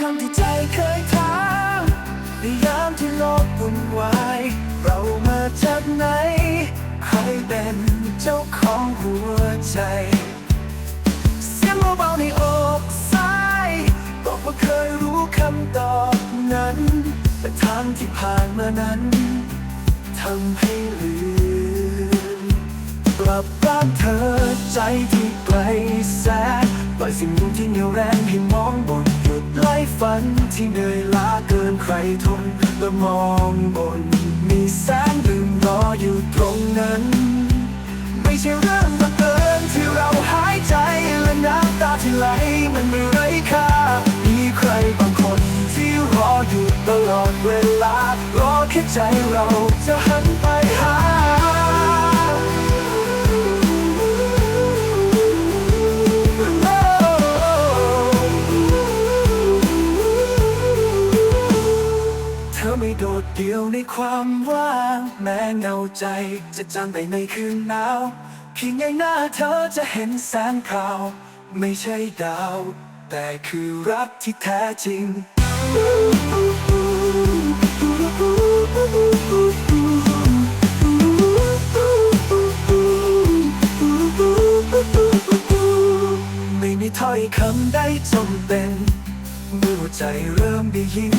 คำที่ใจเคยถามในยามที่โลกวุ่นวาย เรามาจากไหน ใครเป็นเจ้าของหัวใจ เสียงเบาๆในอกซ้ายบอกว่าเคยรู้คำตอบนั้น แต่ทางที่ผ่านมานั้นทำให้ลืมกลับบ้านเธอใจที่ไกลแสนปล่อยสิ่งที่เหนียวแรงให้มองบน นที่เหนื่อยล้าเกินใครทนและมองบน มีแสงลืมรออยู่ตรงนั้น ไม่ใช่เรื่องบังเอิญที่เราหายใจและน้ำตาที่ไหลมันไม่ไร้ค่ามีใครบางคนที่รออยู่ตลอดเวลารอแค่ใจเราจะหันไป ดเดี่ยวในความว่างแม้เงาใจ จะจางไปในคืนหนาวเพียงไงหน้าเธอจะเห็นแสงพราว ไม่ใช่ดาว แต่คือรักที่แท้จริงไม่มีถ้อยคำใดจำเป็นเมื่อหัวใจเริ่มได้ยิน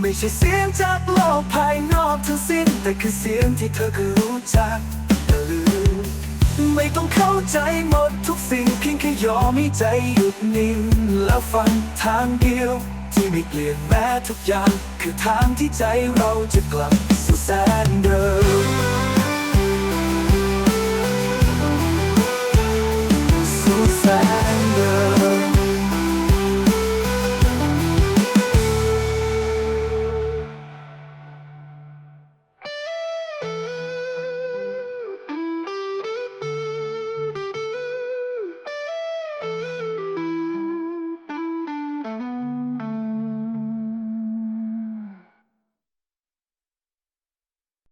ไม่ใช่เสียงจากโลกภายนอกทั้งสิ้น แต่คือเสียงที่เธอเคยรู้จักแตลืมไม่ต้องเข้าใจหมดทุกสิ่งเพียงแค่ยอมให้ใจหยุดนิ่งแล้วฟังทางเดียว ที่ไม่เปลี่ยนแม้ทุกอย่าง คือทางที่ใจเราจะกลับสู่แสนเดิม